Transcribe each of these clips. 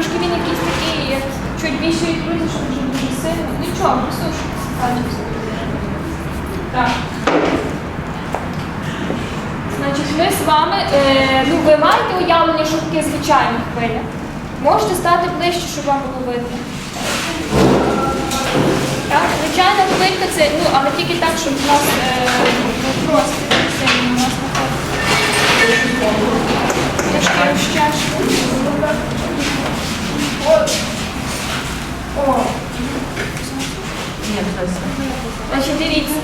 трошки він якийсь такий, як чуть більше відкрутий, щоб вже дуже сильно. Нічого, послухайте. Так. Значить, ми з вами, е, ну ви маєте уявлення, що таке звичайна хвиля. Можете стати ближче, щоб вам було видно. Так, звичайна хвилька це, ну, але тільки так, щоб у нас е, ну, просто сильно у нас знаходиться. Розчашку. От. О. Значить, дивіться.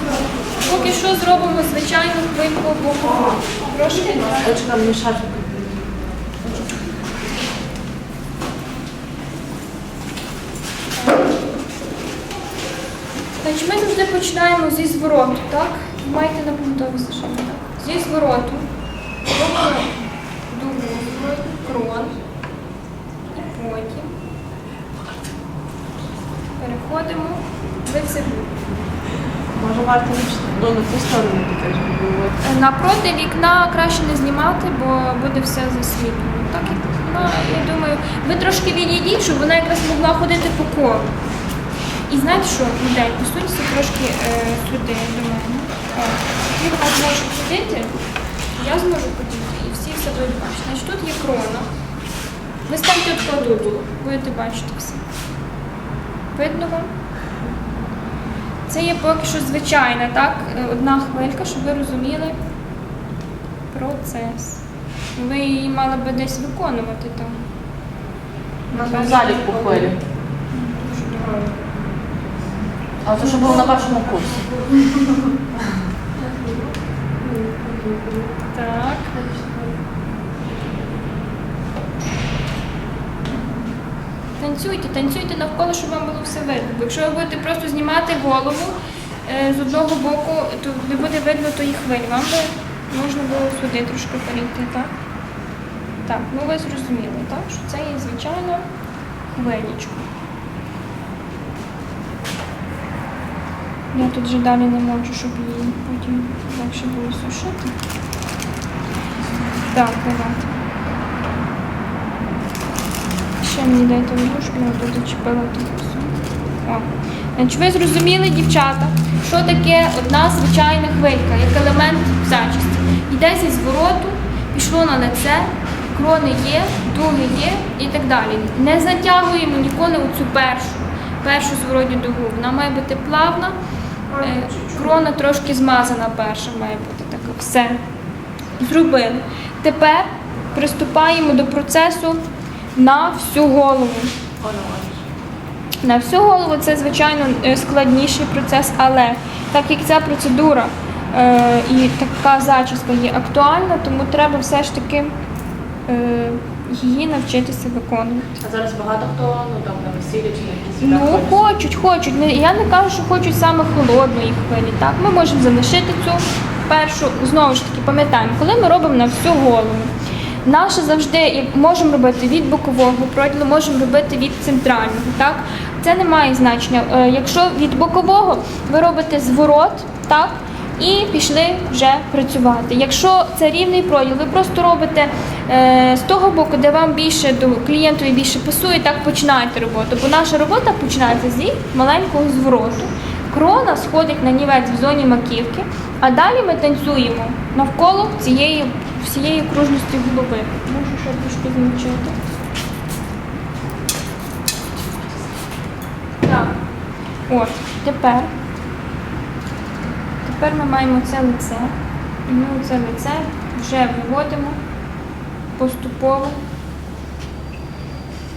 Поки що зробимо звичайну хвильку бокову. Прошу відразу. Дочка мені шарфик. Значить, ми завжди починаємо зі звороту, так? Маєте на пунктові зашити, так? Зі звороту. Робимо дугу крон. І потім переходимо в лицеву. Може варто ну, на ту сторону щоб було. Е, Напроти вікна краще не знімати, бо буде все засвітлено. Так як вона, я думаю, ви трошки відійдіть, щоб вона якраз могла ходити по колу. І знаєте що, людей, посуньтеся трошки е, сюди до мене. О, І вона зможе ходити, я зможу ходити, і всі все будуть бачити. Значить, тут є крона. Ви станьте от кладу, будете бачити все. Видно вам? Це є поки що звичайна, так? е, Одна хвилька, щоб ви розуміли процес. Ви її мали би десь виконувати там. В залі по хвилі. А це що було на першому курсі. Так. Танцюйте, танцюйте навколо, щоб вам було все видно. Бо якщо ви будете просто знімати голову е, з одного боку, то не буде видно тої хвилі. Вам би можна було сюди трошки перейти, так? Так, ну ви зрозуміли, так? Що це є звичайно хвилічка. Я тут вже далі не можу, щоб її потім легше було сушити. Так, давайте. Ще мені дайте ложку, я тут зачепила. О. Значить, ви зрозуміли, дівчата, що таке одна звичайна хвилька, як елемент зачісті. Йде зі звороту, пішло на лице, крони є, дуги є і так далі. Не затягуємо ніколи оцю першу, першу зворотню дугу. Вона має бути плавна, е, крона трошки змазана перша має бути така. Все. Зробили. Тепер приступаємо до процесу на всю голову. На всю голову це, звичайно, е, складніший процес, але так як ця процедура е, і така зачіска є актуальна, тому треба все ж таки е, її навчитися виконувати. А зараз багато хто ну там на весіллі чи на якісь Ну, хочуть, хочуть. Не- Я не кажу, що хочуть саме холодної хвилі. Так, ми можемо залишити цю першу, знову ж таки, пам'ятаємо, коли ми робимо на всю голову. Наше завжди і можемо робити від бокового проділу, можемо робити від центрального. Так? Це не має значення. Е, Якщо від бокового ви робите зворот, так? І пішли вже працювати. Якщо це рівний проділ, ви просто робите е, з того боку, де вам більше до клієнтові більше пасує, так починаєте роботу. Бо наша робота починається зі маленького звороту. Крона сходить на нівець в зоні маківки, а далі ми танцюємо навколо цієї всієї окружності голови. Можу ще трошки змочити. Так. От, тепер. Тепер ми маємо це лице. І ми це лице вже виводимо поступово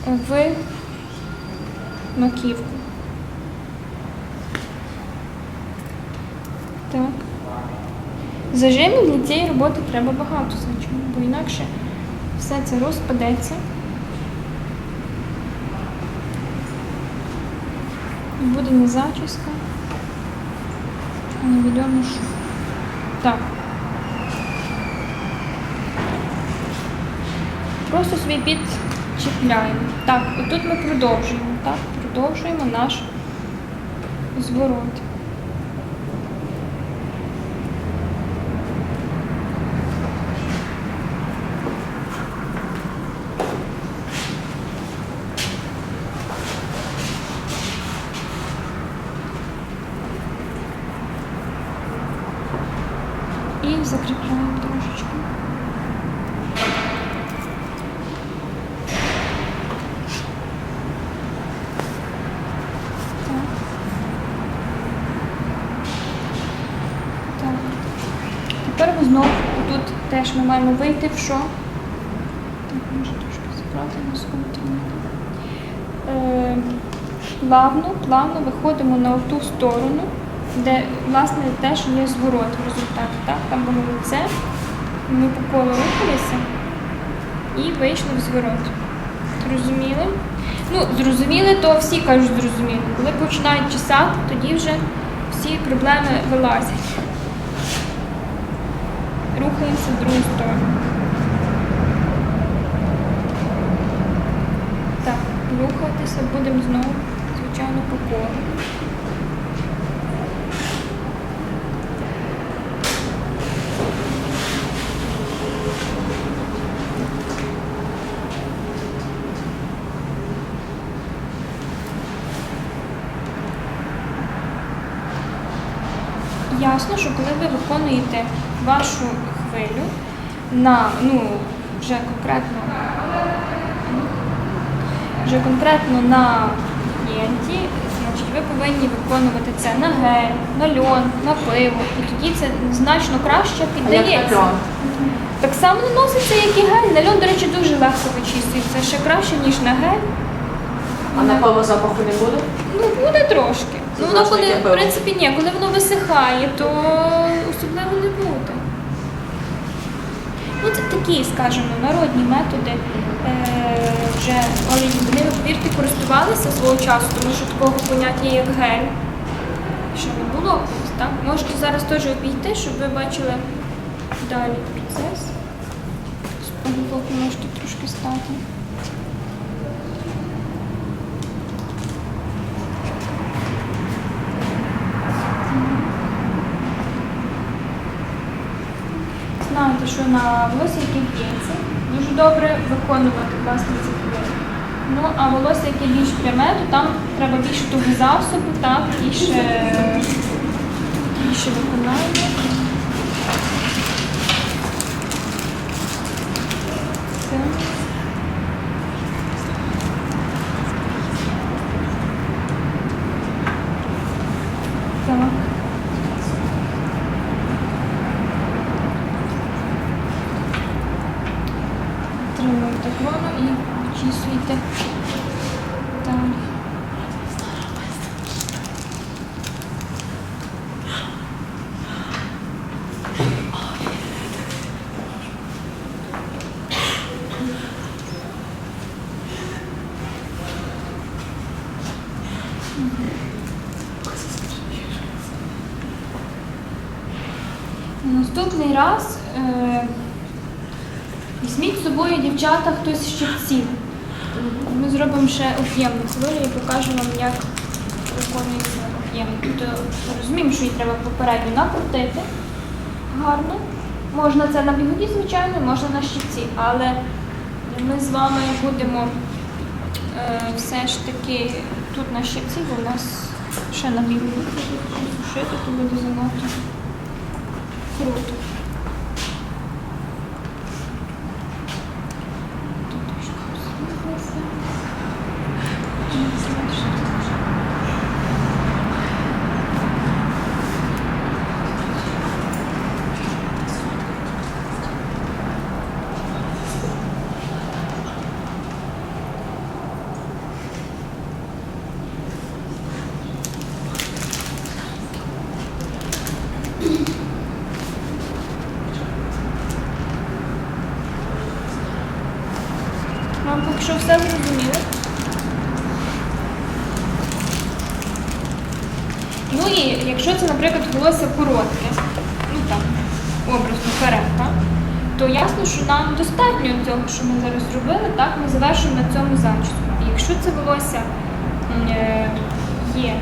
в маківку. Так. Зажимів для цієї роботи треба багато, звичайно, бо інакше все це розпадеться. Буде не зачіска, а невідомо що. Так. Просто собі підчіпляємо. Так, і тут ми продовжуємо. Так, продовжуємо наш зворот. Закріпляємо трошечки. Тепер знову тут теж ми маємо вийти в що? Так, може трошки забрати на секунду. Е, плавно, плавно виходимо на ту сторону, де власне теж є зворот в результаті. Так? Там було лице, ми по колу рухалися і вийшли в зворот. Зрозуміли? Ну, зрозуміли, то всі кажуть зрозуміли. Коли починають чесати, тоді вже всі проблеми вилазять. Рухаємося в другу сторону. Так, рухатися будемо знову, звичайно, по колу. Ясно, що коли ви виконуєте вашу хвилю на, ну, вже конкретно вже конкретно на клієнті, значить, ви повинні виконувати це на гель, на льон, на пиво, і тоді це значно краще піддається. Так само наноситься, як і гель. На льон, до речі, дуже легко вичистується, ще краще, ніж на гель. А на пиво запаху не буде? Ну, буде трошки. Це Ну, воно коли, в принципі, ні, коли воно висихає, то особливо не буде. Ну, це такі, скажімо, народні методи. Е, вже але ними, повірте, користувалися свого часу, тому що такого поняття, як гель, ще не було так? Можете зараз теж обійти, щоб ви бачили далі процес. Поки можете трошки стати. Знаєте, що на волосся, яке б'ється, дуже добре виконувати власне ці хвилини. Ну, а волосся, яке більш пряме, то там треба більше того засобу, так, більше, більше виконання. Це. Так. Тримуйте воно і вичісуйте далі. Наступний раз е, візьміть з собою дівчата хтось щипців. Ми зробимо ще об'ємну хвилю і покажу вам, як виконується об'єм. Тобто розуміємо, що її треба попередньо накрутити гарно. Можна це на бігуді, звичайно, можна на щипці, але ми з вами будемо е, все ж таки тут на щипці, бо у нас ще на бігуді сушити, то буде занадто круто. Тут трошки посміхнеться. Вам поки що все зрозуміло? Ну і якщо це, наприклад, волосся коротке, ну там, образно передка, то ясно, що нам достатньо цього, що ми зараз зробили, так, ми завершимо на цьому зачіску. Якщо це волосся е, є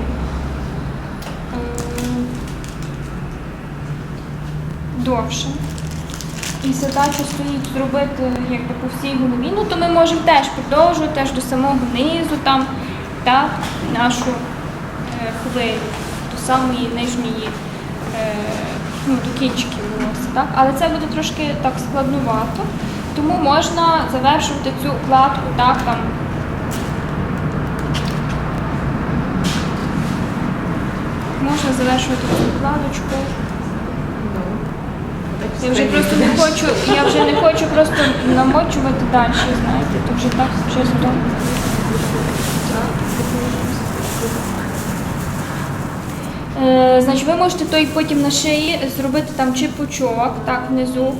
довше, і задача стоїть зробити якби по всій голові, ну то ми можемо теж продовжувати теж до самого низу, там, так, нашу е, хвилю, до самої нижньої, е, ну, до кінчиків волосся. так? Але це буде трошки так складнувато. Тому можна завершувати цю кладку так там. Можна завершувати цю кладочку. Я вже просто не хочу, я вже не хочу просто намочувати далі, знаєте, то вже так чисто. Е, значить, ви можете той потім на шиї зробити там чи пучок, так, внизу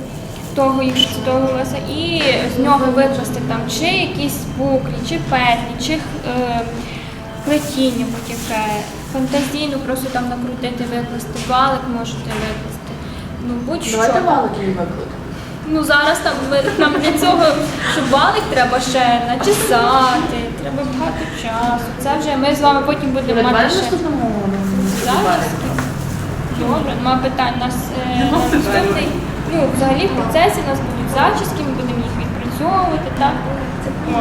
того, якщо це того волосся, і з нього викласти там чи якісь буклі, чи петлі, чи е, плетіння будь-яке. Фантазійно просто там накрутити, викласти, валик можете викласти. Ну, будь-що. Давайте валики викладемо. Ну зараз там нам для цього, щоб валик треба ще начесати, треба багато часу. Це вже ми з вами потім будемо мати ще зачіски. Добре, нема питань. У нас е, наступний, ну взагалі в процесі у нас будуть зачіски, ми будемо їх відпрацьовувати, так? О.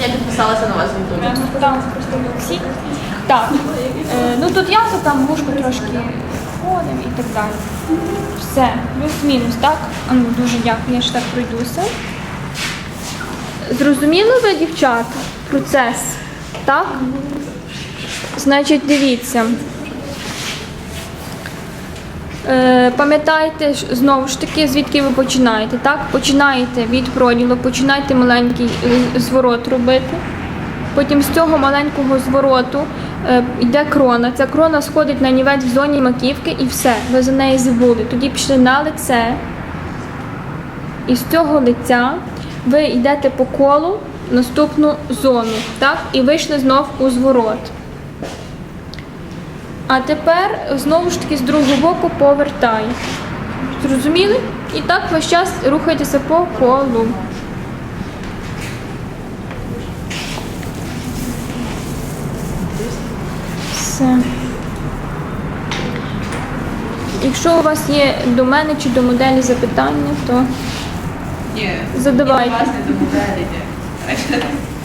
Я підписалася на вас в Ютубі. Там просто всі. Так, е, ну тут я, то там вушко трошки ходимо і так далі. Все, плюс-мінус, так? Ну дуже дякую, я ж так пройдуся. Зрозуміли ви, дівчата, процес? Так? Значить, дивіться. Е, Пам'ятайте знову ж таки, звідки ви починаєте. Так? Починаєте від проділу, починайте маленький зворот робити. Потім з цього маленького звороту йде крона. Ця крона сходить на нівець в зоні маківки і все, ви за неї забули. Тоді пішли на лице. І з цього лиця ви йдете по колу в наступну зону, так? І вийшли знов у зворот. А тепер знову ж таки з другого боку повертаєте. Зрозуміли? І так весь час рухайтеся по колу. Все. Якщо у вас є до мене чи до моделі запитання, то Ні. задавайте. Власне, до моделі.